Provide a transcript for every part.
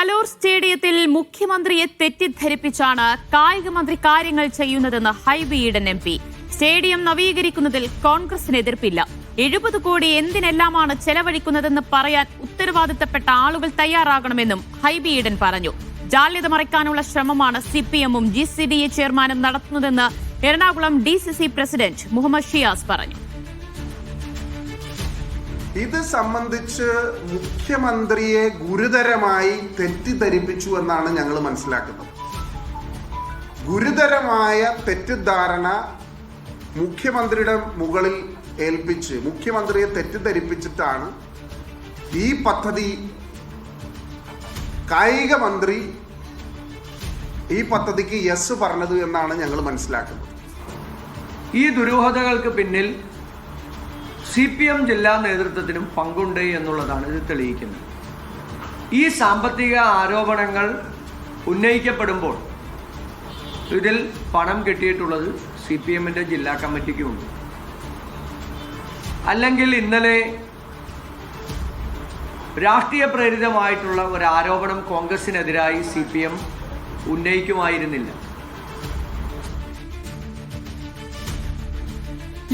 കലൂർ സ്റ്റേഡിയത്തിൽ മുഖ്യമന്ത്രിയെ തെറ്റിദ്ധരിപ്പിച്ചാണ് കായിക മന്ത്രി കാര്യങ്ങൾ ചെയ്യുന്നതെന്ന് Hibi Eden M P. Stadium നവീകരിക്കുന്നതിൽ കോൺഗ്രസിന് എതിർപ്പില്ല എഴുപത് കോടി എന്തിനെല്ലാമാണ് ചെലവഴിക്കുന്നതെന്ന് പറയാൻ ഉത്തരവാദിത്തപ്പെട്ട ആളുകൾ തയ്യാറാകണമെന്നും ഹൈബി ഈഡൻ പറഞ്ഞു. ജാള്യത മറയ്ക്കാനുള്ള ശ്രമമാണ് സി പി എമ്മും ജി സി ഡി എ ചെയർമാനും നടത്തുന്നതെന്ന് Ernakulam D C C president Muhammad Shiyas പറഞ്ഞു. ഇത് സംബന്ധിച്ച് മുഖ്യമന്ത്രിയെ ഗുരുതരമായി തെറ്റിദ്ധരിപ്പിച്ചു എന്നാണ് ഞങ്ങൾ മനസ്സിലാക്കുന്നത്. ഗുരുതരമായ തെറ്റിദ്ധാരണ മുഖ്യമന്ത്രിയുടെ മുകളിൽ ഏൽപ്പിച്ച് മുഖ്യമന്ത്രിയെ തെറ്റിദ്ധരിപ്പിച്ചിട്ടാണ് ഈ പദ്ധതി കായിക മന്ത്രി ഈ പദ്ധതിക്ക് യെസ് പറഞ്ഞത് എന്നാണ് ഞങ്ങൾ മനസ്സിലാക്കുന്നത്. ഈ ദുരൂഹതകൾക്ക് പിന്നിൽ സി പി എം ജില്ലാ നേതൃത്വത്തിനും പങ്കുണ്ട് എന്നുള്ളതാണ് ഇത് തെളിയിക്കുന്നത്. ഈ സാമ്പത്തിക ആരോപണങ്ങൾ ഉന്നയിക്കപ്പെടുമ്പോൾ ഇതിൽ പണം കിട്ടിയിട്ടുള്ളത് സി പി എമ്മിന്റെ ജില്ലാ കമ്മിറ്റിക്കുമുണ്ട്. അല്ലെങ്കിൽ ഇന്നലെ രാഷ്ട്രീയ പ്രേരിതമായിട്ടുള്ള ഒരു ആരോപണം കോൺഗ്രസിനെതിരായി സി പി എം ഉന്നയിക്കുമായിരുന്നില്ല.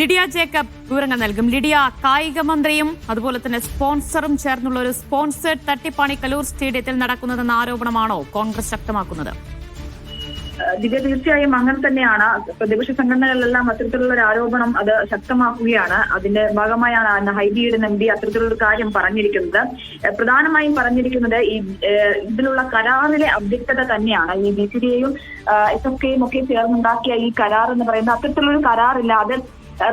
ലിഡിയ ജേക്കബ് വിവരങ്ങൾ നൽകും. ലിഡിയ കായിക മന്ത്രിയും അതുപോലെ തന്നെ സ്പോൺസറും ചേർന്നുള്ള ഒരു സ്പോൺസേഡ് തട്ടിപ്പാണി കലൂർ സ്റ്റേഡിയത്തിൽ നടക്കുന്നതെന്ന ആരോപണമാണോ കോൺഗ്രസ് ശക്തമാക്കുന്നത്? ദിവ്യ തീർച്ചയായും അങ്ങനെ തന്നെയാണ്. പ്രതിപക്ഷ സംഘടനകളിലെല്ലാം അത്തരത്തിലുള്ള ഒരു ആരോപണം അത് ശക്തമാക്കുകയാണ്. അതിന്റെ ഭാഗമായാണ് ഹൈബിയുടെ നമ്പി അത്തരത്തിലുള്ള ഒരു കാര്യം പറഞ്ഞിരിക്കുന്നത്. പ്രധാനമായും പറഞ്ഞിരിക്കുന്നത് ഈ ഇതിലുള്ള കരാറിലെ അവ്യക്തത തന്നെയാണ്. ഈ ബി സി ഡിയെയും എസ് എഫ് കെയും ഒക്കെ ചേർന്നുണ്ടാക്കിയ ഈ കരാർ എന്ന് പറയുന്നത് അത്തരത്തിലുള്ള കരാറില്ലാതെ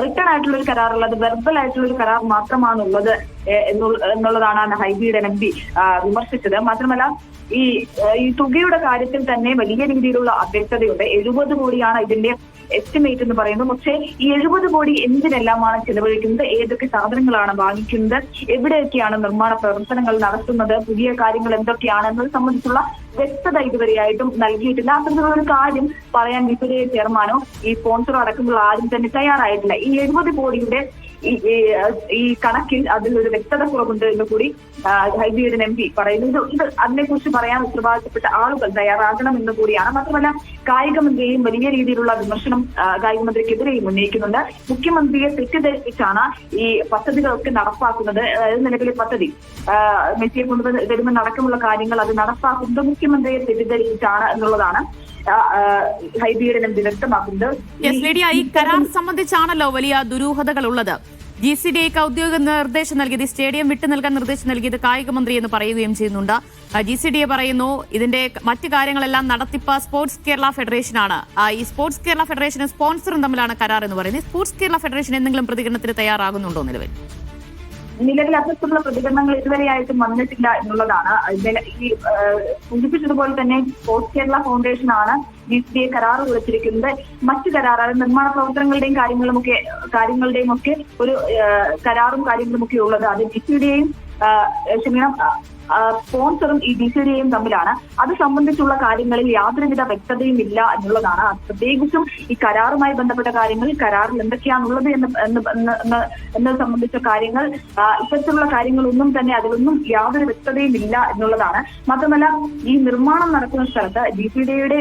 റിട്ടേൺ ആയിട്ടുള്ള ഒരു കരാറുള്ള അത് വെർബൽ ആയിട്ടുള്ള ഒരു കരാർ മാത്രമാണുള്ളത് എന്നുള്ളതാണ് ഹൈബിയുടെ എം പി വിമർശിച്ചത്. മാത്രമല്ല ഈ ഈ തുകയുടെ കാര്യത്തിൽ തന്നെ വലിയ രീതിയിലുള്ള അവ്യക്തതയുണ്ട്. എഴുപത് കോടിയാണ് ഇതിന്റെ എസ്റ്റിമേറ്റ് എന്ന് പറയുന്നത്. പക്ഷേ ഈ എഴുപത് കോടി എന്തിനെല്ലാമാണ് ചെലവഴിക്കുന്നത്? ഏതൊക്കെ സാധനങ്ങളാണ് വാങ്ങിക്കുന്നത്? എവിടെയൊക്കെയാണ് നിർമ്മാണ പ്രവർത്തനങ്ങൾ നടത്തുന്നത്? പുതിയ കാര്യങ്ങൾ എന്തൊക്കെയാണ് എന്നത് സംബന്ധിച്ചുള്ള വ്യക്തത ഇതുവരെയായിട്ടും നൽകിയിട്ടില്ല. അത്തരത്തിലുള്ള ഒരു കാര്യം പറയാൻ വിപുലയെ ചെയർമാനോ ഈ സ്പോൺസറോ അടക്കമുള്ള ആരും തന്നെ തയ്യാറായിട്ടില്ല. ഈ എഴുപത് കോടിയുടെ ഈ കണക്കിൽ അതിലൊരു വ്യക്തത കുറവുണ്ട് എന്ന് കൂടി ഹൈബിയുടെ എം പി പറയുന്നു. ഇത് ഇത് അതിനെക്കുറിച്ച് പറയാൻ ഉത്തരവാദിത്തപ്പെട്ട ആളുകൾ തയ്യാറാകണം എന്ന് കൂടിയാണ്. മാത്രമല്ല കായിക മന്ത്രിയെയും വലിയ രീതിയിലുള്ള വിമർശനം കായികമന്ത്രിക്കെതിരെയും കായിക മന്ത്രിക്കെതിരെയും ഉന്നയിക്കുന്നുണ്ട്. മുഖ്യമന്ത്രിയെ തെറ്റിദ്ധരിപ്പിച്ചാണ് ഈ പദ്ധതികളൊക്കെ നടപ്പാക്കുന്നത്. അതായത് നിലവിലെ പദ്ധതി? മെസ്സിയെ കൊണ്ടുവന്ന് വരുമെന്നടക്കമുള്ള കാര്യങ്ങൾ അത് നടപ്പാക്കുന്നത് മുഖ്യമന്ത്രിയെ തെറ്റിദ്ധരിപ്പിച്ചാണ് എന്നുള്ളതാണ് ഹൈബിയുടെ എം പി വ്യക്തമാക്കുന്നത്. ഈ കരാർ സംബന്ധിച്ചാണല്ലോ വലിയ ദുരൂഹതകൾ ഉള്ളത് ജി സി ഡി ഐക്ക് ഔദ്യോഗിക നിർദ്ദേശം നൽകിയത് സ്റ്റേഡിയം വിട്ടു നൽകാൻ നിർദ്ദേശം നൽകിയത് കായിക മന്ത്രി എന്ന് പറയുകയും ചെയ്യുന്നുണ്ട്. ജി സി ഡി എ പറയുന്നു ഇതിന്റെ മറ്റു കാര്യങ്ങളെല്ലാം നടത്തിപ്പ സ്പോർട്സ് കേരള ഫെഡറേഷനാണ്. ഈ സ്പോർട്സ് കേരള ഫെഡറേഷനും സ്പോൺസറും തമ്മിലാണ് കരാർ എന്ന് പറയുന്നത് സ്പോർട്സ് കേരള ഫെഡറേഷൻ എന്തെങ്കിലും പ്രതികരണത്തിന് തയ്യാറാകുന്നുണ്ടോ നിലവിൽ? നിലവിൽ അത്തരത്തിലുള്ള പ്രതികരണങ്ങൾ ഇതുവരെയായിട്ടും വന്നിട്ടില്ല എന്നുള്ളതാണ്. ഈ സൂചിപ്പിച്ചതുപോലെ തന്നെ sports Kerala foundation B C A കരാർ കുറിച്ചിരിക്കുന്നത് മറ്റു അതായത് നിർമ്മാണ പ്രവർത്തനങ്ങളുടെയും കാര്യങ്ങളുമൊക്കെ കാര്യങ്ങളുടെയും ഒക്കെ ഒരു കരാറും കാര്യങ്ങളും ഒക്കെ ഉള്ളത് അത് ഡി സിയുടെയും സ്പോൺസറും ഈ ബി സി ഡിയെയും തമ്മിലാണ്. അത് സംബന്ധിച്ചുള്ള കാര്യങ്ങളിൽ യാതൊരുവിധ വ്യക്തതയും ഇല്ല എന്നുള്ളതാണ്. പ്രത്യേകിച്ചും ഈ കരാറുമായി ബന്ധപ്പെട്ട കാര്യങ്ങൾ കരാറിൽ എന്തൊക്കെയാണുള്ളത് എന്ന് എന്ന് എന്ന് എന്ന് എന്നത് സംബന്ധിച്ച കാര്യങ്ങൾ ഇത്തരത്തിലുള്ള കാര്യങ്ങളൊന്നും തന്നെ അതിലൊന്നും യാതൊരു വ്യക്തതയും ഇല്ല എന്നുള്ളതാണ്. മാത്രമല്ല ഈ നിർമ്മാണം നടക്കുന്ന സ്ഥലത്ത് ഡി സി ഡിയുടെ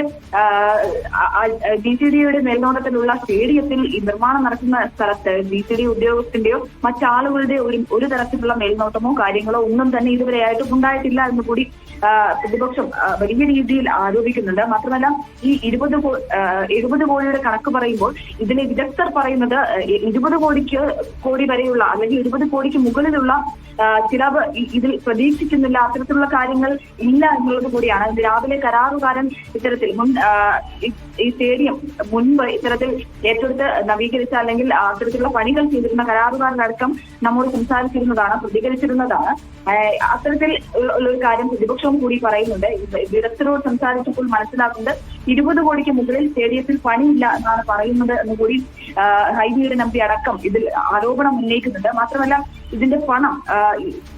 ഡി സി ഡിയുടെ മേൽനോട്ടത്തിലുള്ള സ്റ്റേഡിയത്തിൽ ഈ നിർമ്മാണം നടക്കുന്ന സ്ഥലത്ത് ഡി സി ഡി ഉദ്യോഗസ്ഥന്റെയോ മറ്റാളുകളുടെയോ ഒരു തരത്തിലുള്ള മേൽനോട്ടമോ കാര്യങ്ങളോ ഒന്നും തന്നെ ഇതുവരെയായിട്ടും ഉണ്ടായിട്ടില്ല എന്ന് കൂടി പ്രതിപക്ഷം വലിയ രീതിയിൽ ആരോപിക്കുന്നുണ്ട്. മാത്രമല്ല ഈ ഇരുപത് എഴുപത് കോടിയുടെ കണക്ക് പറയുമ്പോൾ ഇതിലെ വിദഗ്ധർ പറയുന്നത് ഇരുപത് കോടിക്ക് കോടി വരെയുള്ള അല്ലെങ്കിൽ ഇരുപത് കോടിക്ക് മുകളിലുള്ള ഇ- ഇതിൽ പ്രതീക്ഷിക്കുന്നില്ല. അത്തരത്തിലുള്ള കാര്യങ്ങൾ ഇല്ല എന്നുള്ളത് കൂടിയാണ്. രാവിലെ കരാറുകാരൻ ഇത്തരത്തിൽ മുൻ ഈ- സ്റ്റേഡിയം മുൻപ് ഇത്തരത്തിൽ ഏറ്റെടുത്ത് നവീകരിച്ച അല്ലെങ്കിൽ അത്തരത്തിലുള്ള പണികൾ ചെയ്തിരുന്ന കരാറുകാരനടക്കം നമ്മോട് സംസാരിച്ചിരുന്നതാണ് പ്രതികരിച്ചിരുന്നതാണ്. അത്തരത്തിൽ ഒരു കാര്യം പ്രതിപക്ഷവും കൂടി പറയുന്നുണ്ട്. വിദഗ്ധരോട് സംസാരിച്ചപ്പോൾ മനസ്സിലാക്കുന്നത് ഇരുപത് കോടിക്ക് മുകളിൽ സ്റ്റേഡിയത്തിൽ പണിയില്ല എന്നാണ് പറയുന്നത് എന്ന് കൂടി ഹൈബിയുടെ നമ്പി അടക്കം ഇതിൽ ആരോപണം ഉന്നയിക്കുന്നുണ്ട്. മാത്രമല്ല ഇതിന്റെ പണം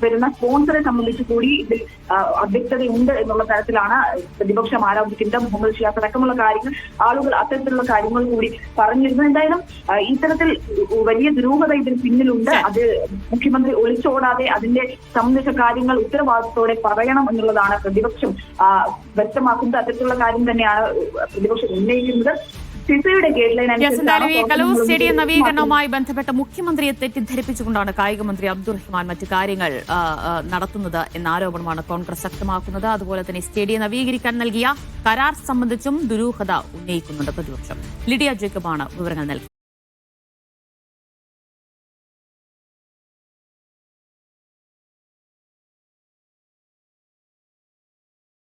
വരുന്ന സ്പോൺസറെ സംബന്ധിച്ച് കൂടി ഇതിൽ അവ്യക്തതയുണ്ട് എന്നുള്ള തരത്തിലാണ് പ്രതിപക്ഷം ആരോപിക്കുന്നത്. മുഹമ്മദ് ഷിയാസ് അടക്കമുള്ള കാര്യങ്ങൾ ആളുകൾ അത്തരത്തിലുള്ള കാര്യങ്ങൾ കൂടി പറഞ്ഞിരുന്നു. എന്തായാലും ഇത്തരത്തിൽ വലിയ ദുരൂഹത ഇതിന് പിന്നിലുണ്ട്. അത് മുഖ്യമന്ത്രി ഒളിച്ചോടാതെ അതിന്റെ സംബന്ധിച്ച കാര്യങ്ങൾ ഉത്തരവാദിത്തോടെ പറയണം എന്നുള്ളതാണ് പ്രതിപക്ഷം വ്യക്തമാക്കുന്നത്. അത്തരത്തിലുള്ള കാര്യം തന്നെയാണ് പ്രതിപക്ഷം ഉന്നയിക്കുന്നത്. എന്തായാലും ഈ കലൂർ സ്റ്റേഡിയം നവീകരണവുമായി ബന്ധപ്പെട്ട് മുഖ്യമന്ത്രിയെ തെറ്റിദ്ധരിപ്പിച്ചുകൊണ്ടാണ് കായിക മന്ത്രി അബ്ദുൾ റഹ്മാൻ മറ്റു കാര്യങ്ങൾ നടത്തുന്നത് എന്ന ആരോപണമാണ് കോൺഗ്രസ് ശക്തമാക്കുന്നത്. അതുപോലെ തന്നെ സ്റ്റേഡിയം നവീകരിക്കാൻ നൽകിയ കരാർ സംബന്ധിച്ചും ദുരൂഹത ഉന്നയിക്കുന്നുണ്ട് പ്രതിപക്ഷം. ലിഡിയ ജേക്കബാണ് വിവരങ്ങൾ നൽകി